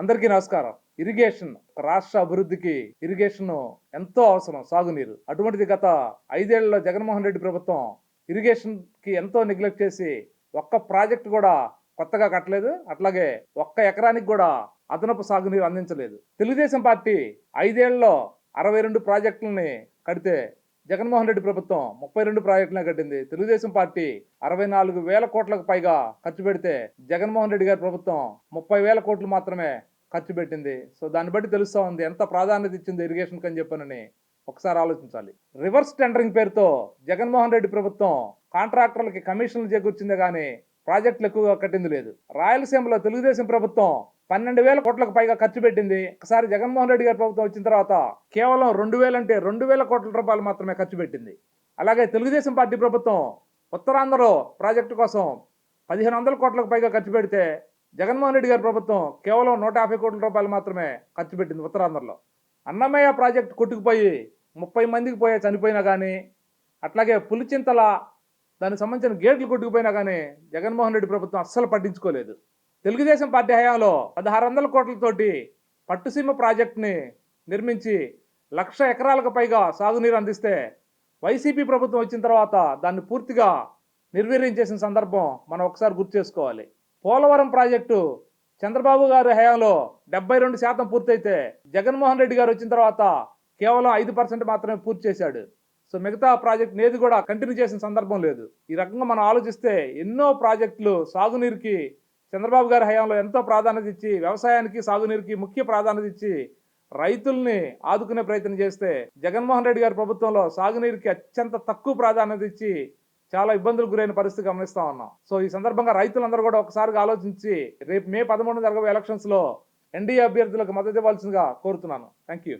అందరికీ నమస్కారం. ఇరిగేషన్ రాష్ట్ర అభివృద్ధికి ఇరిగేషన్ ఎంతో అవసరం సాగునీరు. అటువంటిది గత ఐదేళ్ళలో జగన్మోహన్ రెడ్డి ప్రభుత్వం ఇరిగేషన్కి ఎంతో నెగ్లెక్ట్ చేసి ఒక్క ప్రాజెక్ట్ కూడా కొత్తగా కట్టలేదు. అట్లాగే ఒక్క ఎకరానికి కూడా అదనపు సాగునీరు అందించలేదు. తెలుగుదేశం పార్టీ ఐదేళ్ళలో అరవై రెండు ప్రాజెక్టులని కడితే జగన్మోహన్ రెడ్డి ప్రభుత్వం ముప్పై రెండు ప్రాజెక్టులను కట్టింది. తెలుగుదేశం పార్టీ అరవై నాలుగు వేల కోట్లకు పైగా ఖర్చు పెడితే జగన్మోహన్ రెడ్డి గారి ప్రభుత్వం ముప్పై వేల కోట్లు మాత్రమే ఖర్చు పెట్టింది. సో దాన్ని బట్టి తెలుస్తూ ఉంది ఎంత ప్రాధాన్యత ఇచ్చింది ఇరిగేషన్కి అని చెప్పనని ఒకసారి ఆలోచించాలి. రివర్స్ టెండరింగ్ పేరుతో జగన్మోహన్ రెడ్డి ప్రభుత్వం కాంట్రాక్టర్లకి కమిషన్లు చేకూర్చిందే కానీ ప్రాజెక్టులు ఎక్కువగా కట్టింది లేదు. రాయలసీమలో తెలుగుదేశం ప్రభుత్వం పన్నెండు వేల కోట్లకు పైగా ఖర్చు పెట్టింది. ఒకసారి జగన్మోహన్ రెడ్డి గారి ప్రభుత్వం వచ్చిన తర్వాత కేవలం రెండు వేలంటే రెండు వేల కోట్ల రూపాయలు మాత్రమే ఖర్చు పెట్టింది. అలాగే తెలుగుదేశం పార్టీ ప్రభుత్వం ఉత్తరాంధ్రలో ప్రాజెక్టు కోసం పదిహేను వందల కోట్లకు పైగా ఖర్చు పెడితే జగన్మోహన్ రెడ్డి గారి ప్రభుత్వం కేవలం నూట యాభై కోట్ల రూపాయలు మాత్రమే ఖర్చు పెట్టింది ఉత్తరాంధ్రలో. అన్నమయ్య ప్రాజెక్టు కొట్టుకుపోయి ముప్పై మందికి పోయే చనిపోయినా కానీ అట్లాగే పులిచింతల దానికి సంబంధించిన గేట్లు కొట్టుకుపోయినా కానీ జగన్మోహన్ రెడ్డి ప్రభుత్వం అస్సలు పట్టించుకోలేదు. తెలుగుదేశం పార్టీ హయాంలో పదహారు వందల కోట్లతోటి పట్టుసీమ ప్రాజెక్టుని నిర్మించి లక్ష ఎకరాలకు పైగా సాగునీరు అందిస్తే వైసీపీ ప్రభుత్వం వచ్చిన తర్వాత దాన్ని పూర్తిగా నిర్వీర్యం చేసిన సందర్భం మనం ఒకసారి గుర్తు చేసుకోవాలి. పోలవరం ప్రాజెక్టు చంద్రబాబు గారి హయాంలో డెబ్బై రెండు శాతం పూర్తయితే జగన్మోహన్ రెడ్డి గారు వచ్చిన తర్వాత కేవలం ఐదు పర్సెంట్ మాత్రమే పూర్తి చేశాడు. సో మిగతా ప్రాజెక్ట్ నేది కూడా కంటిన్యూ చేసిన సందర్భం లేదు. ఈ రకంగా మనం ఆలోచిస్తే ఎన్నో ప్రాజెక్టులు సాగునీరుకి చంద్రబాబు గారి హయాంలో ఎంతో ప్రాధాన్యత ఇచ్చి వ్యవసాయానికి సాగునీరుకి ముఖ్య ప్రాధాన్యత ఇచ్చి రైతుల్ని ఆదుకునే ప్రయత్నం చేస్తే జగన్మోహన్ రెడ్డి గారి ప్రభుత్వంలో సాగునీరుకి అత్యంత తక్కువ ప్రాధాన్యత ఇచ్చి చాలా ఇబ్బందులకు గురైన పరిస్థితి గమనిస్తా ఉన్నాం. సో ఈ సందర్భంగా రైతులందరూ కూడా ఒకసారిగా ఆలోచించి రేపు మే పదమూడు జరగబోయే ఎలక్షన్స్లో ఎన్డీఏ అభ్యర్థులకు మద్దతు ఇవ్వాల్సిందిగా కోరుతున్నాను. Thank you